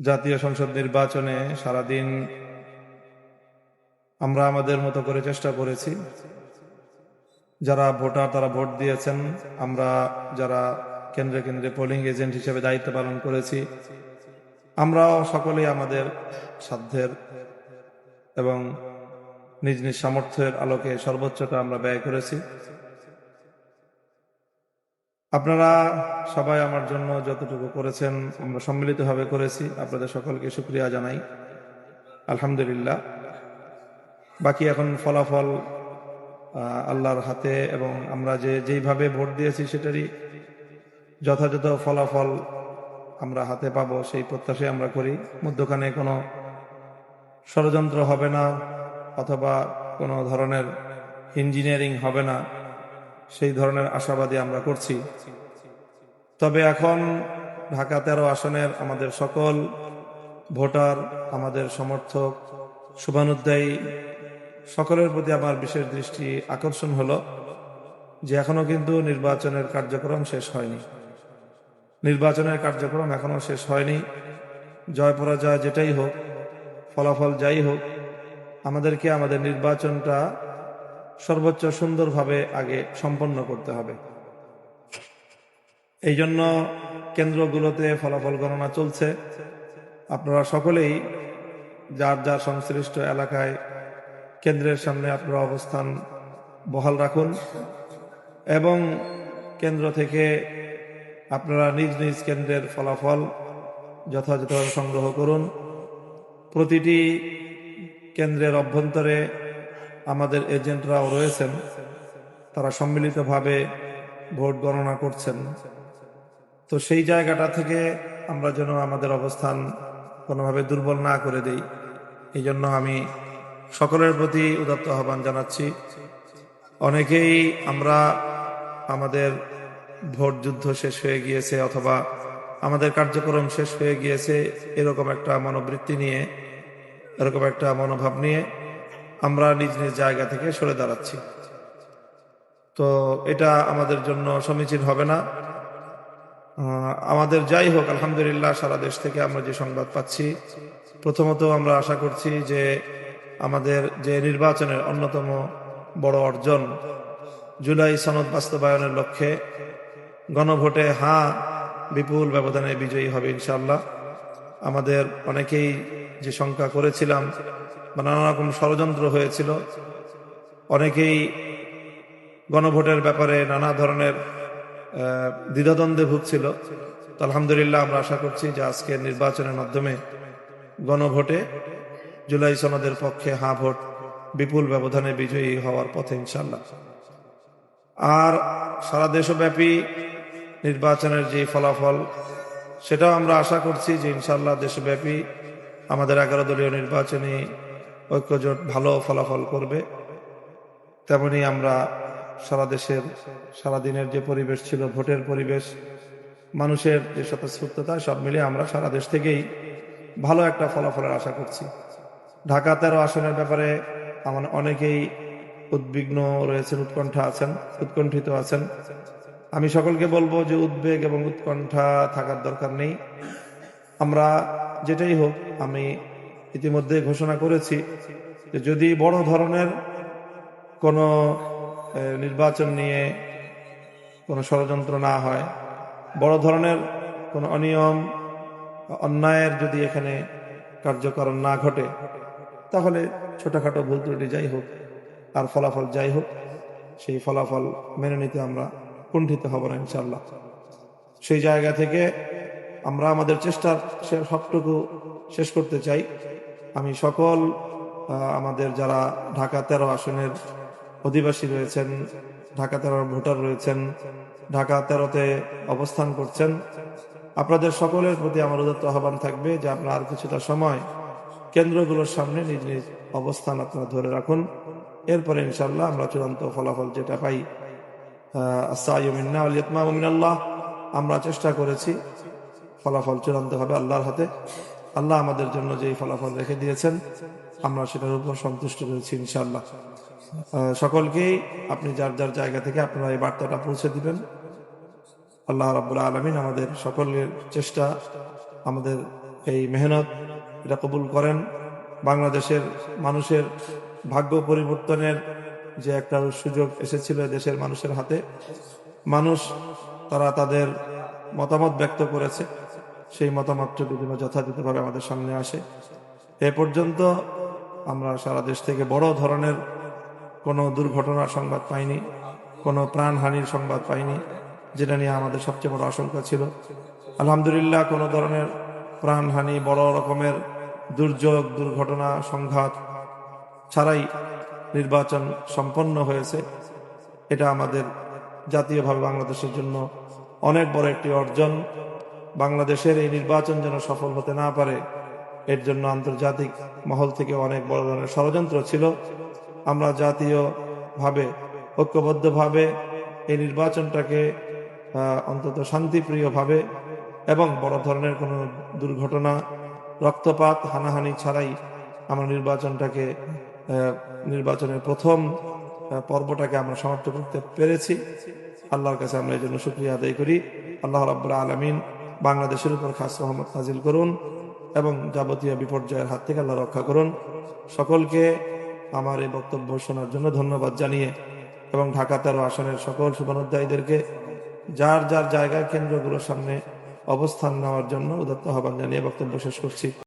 জাতীয় সংসদ নির্বাচনে সারাদিন আমরা আমাদের মতো করে চেষ্টা করেছি। যারা ভোটার, তারা ভোট দিয়েছেন। আমরা যারা কেন্দ্রে কেন্দ্রে পোলিং এজেন্ট হিসেবে দায়িত্ব পালন করেছি। আমরাও সকলেই আমাদের সাধ্যের এবং নিজ নিজ সামর্থ্যের আলোকে সর্বোচ্চটা আমরা ব্যয় করেছি। আপনারা সবাই আমার জন্য যতটুকু করেছেন, আমরা সম্মিলিতভাবে করেছি। আপনাদের সকলকে শুক্রিয়া জানাই। আলহামদুলিল্লাহ। বাকি এখন ফলাফল আল্লাহর হাতে এবং আমরা যে যেইভাবে ভোট দিয়েছি সেটারই যথাযথ ফলাফল আমরা হাতে পাবো, সেই প্রত্যাশাই আমরা করি। মধ্যখানে কোনো ষড়যন্ত্র হবে না, অথবা কোনো ধরনের ইঞ্জিনিয়ারিং হবে না। সেই ধরনের আশাবাদী আমরা করছি। তবে এখন ঢাকা তেরো আসনের আমাদের সকল ভোটার, আমাদের সমর্থক শুভানুদ্দায়ী সকলের প্রতি আমার বিশেষ দৃষ্টি আকর্ষণ হলো যে এখনও কিন্তু নির্বাচনের কার্যক্রম শেষ হয়নি। নির্বাচনের কার্যক্রম এখনও শেষ হয়নি। জয় পরাজয় যেটাই হোক, ফলাফল যাই হোক, আমাদেরকে আমাদের নির্বাচনটা সর্বোচ্চ সুন্দরভাবে আগে সম্পন্ন করতে হবে। এই জন্য কেন্দ্রগুলোতে ফলাফল গণনা চলছে। আপনারা সকলেই যার যার সংশ্লিষ্ট এলাকায় কেন্দ্রের সামনে আপনারা অবস্থান বহাল রাখুন এবং কেন্দ্র থেকে আপনারা নিজ নিজ কেন্দ্রের ফলাফল যথাযথভাবে সংগ্রহ করুন। প্রতিটি কেন্দ্রের অভ্যন্তরে আমাদের এজেন্টরাও রয়েছেন, তারা সম্মিলিতভাবে ভোট গণনা করছেন। তো সেই জায়গাটা থেকে আমরা যেন আমাদের অবস্থান কোনোভাবে দুর্বল না করে দেই, এই জন্য আমি সকলের প্রতি উদাত্ত আহ্বান জানাচ্ছি। অনেকেই আমরা আমাদের ভোট যুদ্ধ শেষ হয়ে গিয়েছে অথবা আমাদের কার্যক্রম শেষ হয়ে গিয়েছে, এরকম একটা মনোবৃত্তি নিয়ে, এরকম একটা মনোভাব নিয়ে আমরা নিজ নিজ জায়গা থেকে সরে দাঁড়াচ্ছি। তো এটা আমাদের জন্য সমীচীন হবে না। আমাদের যাই হোক, আলহামদুলিল্লাহ সারা দেশ থেকে আমরা যে সংবাদ পাচ্ছি, প্রথমত আমরা আশা করছি যে আমাদের যে নির্বাচনের অন্যতম বড় অর্জন জুলাই সনদ বাস্তবায়নের লক্ষ্যে গণভোটে হা বিপুল ব্যবধানে বিজয়ী হবে ইনশাল্লাহ আমাদের অনেকেই যে শঙ্কা করেছিলাম বা নানা রকম ষড়যন্ত্র হয়েছিল, অনেকেই গণভোটের ব্যাপারে নানা ধরনের দ্বিধাদ্বন্দ্বে ভুগছিল। তো আলহামদুলিল্লাহ আমরা আশা করছি যে আজকের নির্বাচনের মাধ্যমে গণভোটে জুলাই সনদের পক্ষে হা ভোট বিপুল ব্যবধানে বিজয়ী হওয়ার পথে ইনশাল্লাহ আর সারা দেশব্যাপী নির্বাচনের যে ফলাফল, সেটাও আমরা আশা করছি যে ইনশাল্লাহ দেশব্যাপী আমাদের এগারো দলীয় নির্বাচনী ঐক্যজোট ভালো ফলাফল করবে। তেমনি আমরা সারা দেশের, সারা দিনের যে পরিবেশ ছিল, ভোটের পরিবেশ, মানুষের যে স্বতঃস্ফূর্ততা, সব মিলিয়ে আমরা সারা দেশ থেকেই ভালো একটা ফলাফলের আশা করছি। ঢাকা তেরো আসনের ব্যাপারে আমার অনেকেই উদ্বিগ্ন রয়েছেন, উৎকণ্ঠা আছেন, উৎকণ্ঠিত আছেন। আমি সকলকে বলব যে উদ্বেগ এবং উৎকণ্ঠা থাকার দরকার নেই। আমরা যেটাই হোক, আমি ইতিমধ্যে ঘোষণা করেছি যে যদি বড় ধরনের কোনো নির্বাচন নিয়ে কোনো ষড়যন্ত্র না হয়, বড় ধরনের কোনো অনিয়ম অন্যায়ের যদি এখানে কার্যকরণ না ঘটে, তাহলে ছোটখাটো ভুল ত্রুটি যাই হোক, আর ফলাফল যাই হোক, সেই ফলাফল মেনে নিতে আমরা কুণ্ঠিত হব না ইনশাল্লাহ সেই জায়গা থেকে আমরা আমাদের চেষ্টার সবটুকু শেষ করতে চাই। আমি সকল আমাদের যারা ঢাকা তেরো আসনের অধিবাসী রয়েছেন, ঢাকা তেরোর ভোটার রয়েছেন, ঢাকা তেরোতে অবস্থান করছেন, আপনাদের সকলের প্রতি আমার উদত্ত আহ্বান থাকবে যে আপনার আর কিছুটা সময় কেন্দ্রগুলোর সামনে নিজ নিজ অবস্থান আপনারা ধরে রাখুন। এরপরে ইনশাল্লাহ আমরা চূড়ান্ত ফলাফল যেটা পাই আল্লাহ আমরা চেষ্টা করেছি ফলাফল চূড়ান্ত হবে আল্লাহর হাতে। আল্লাহ আমাদের জন্য যেই ফলাফল রেখে দিয়েছেন, আমরা সেটার উপর সন্তুষ্ট রয়েছি ইনশাল্লাহ সকলকেই আপনি যার যার জায়গা থেকে আপনারা এই বার্তাটা পৌঁছে দিবেন। আল্লাহ রাবুল আলমিন আমাদের সকলের চেষ্টা, আমাদের এই মেহনত এটা কবুল করেন। বাংলাদেশের মানুষের ভাগ্য পরিবর্তনের যে একটা সুযোগ এসেছিল দেশের মানুষের হাতে, মানুষ তারা তাদের মতামত ব্যক্ত করেছে। সেই মতামতটুকু যেন যথাযথভাবে আমাদের সামনে আসে, এ পর্যন্ত আমরা সারা দেশ থেকে বড় ধরনের কোনো দুর্ঘটনার সংবাদ পাইনি, কোনো প্রাণহানির সংবাদ পাইনি, যেটা নিয়ে আমাদের সবচেয়ে বড় আশঙ্কা ছিল। আলহামদুলিল্লাহ, কোনো ধরনের প্রাণহানি, বড় রকমের দুর্যোগ, দুর্ঘটনা, সংঘাত ছাড়াই নির্বাচন সম্পন্ন হয়েছে। এটা আমাদের জাতীয়ভাবে বাংলাদেশের জন্য অনেক বড় একটি অর্জন। বাংলাদেশের এই নির্বাচন যেন সফল হতে না পারে, এর জন্য আন্তর্জাতিক মহল থেকে অনেক বড় ধরনের ষড়যন্ত্র ছিল। আমরা জাতীয়ভাবে, ঐক্যবদ্ধভাবে এই নির্বাচনটাকে অন্তত শান্তিপ্রিয়ভাবে এবং বড় ধরনের কোনো দুর্ঘটনা, রক্তপাত, হানাহানি ছাড়াই আমরা নির্বাচনটাকে নির্বাচনের প্রথম পর্বটাকে আমরা সমাপ্ত করতে পেরেছি। আল্লাহর কাছে আমরা এই জন্য শুক্রিয়া আদায় করি। আল্লাহ রাবুল্লাহ আলমিন বাংলাদেশের উপর খাস রহমত নাজিল করুন এবং যাবতীয় বিপর্যয়ের হাত থেকে আল্লাহ রক্ষা করুন। সকলকে আমার এই বক্তব্য শোনার জন্য ধন্যবাদ জানিয়ে এবং ঢাকা তেরো আসনের সকল সুবর্ণোধ্যায়ীদেরকে যার যার জায়গায় কেন্দ্রগুলোর সামনে অবস্থান নেওয়ার জন্য উদত্ত আহ্বান জানিয়ে বক্তব্য শেষ করছি।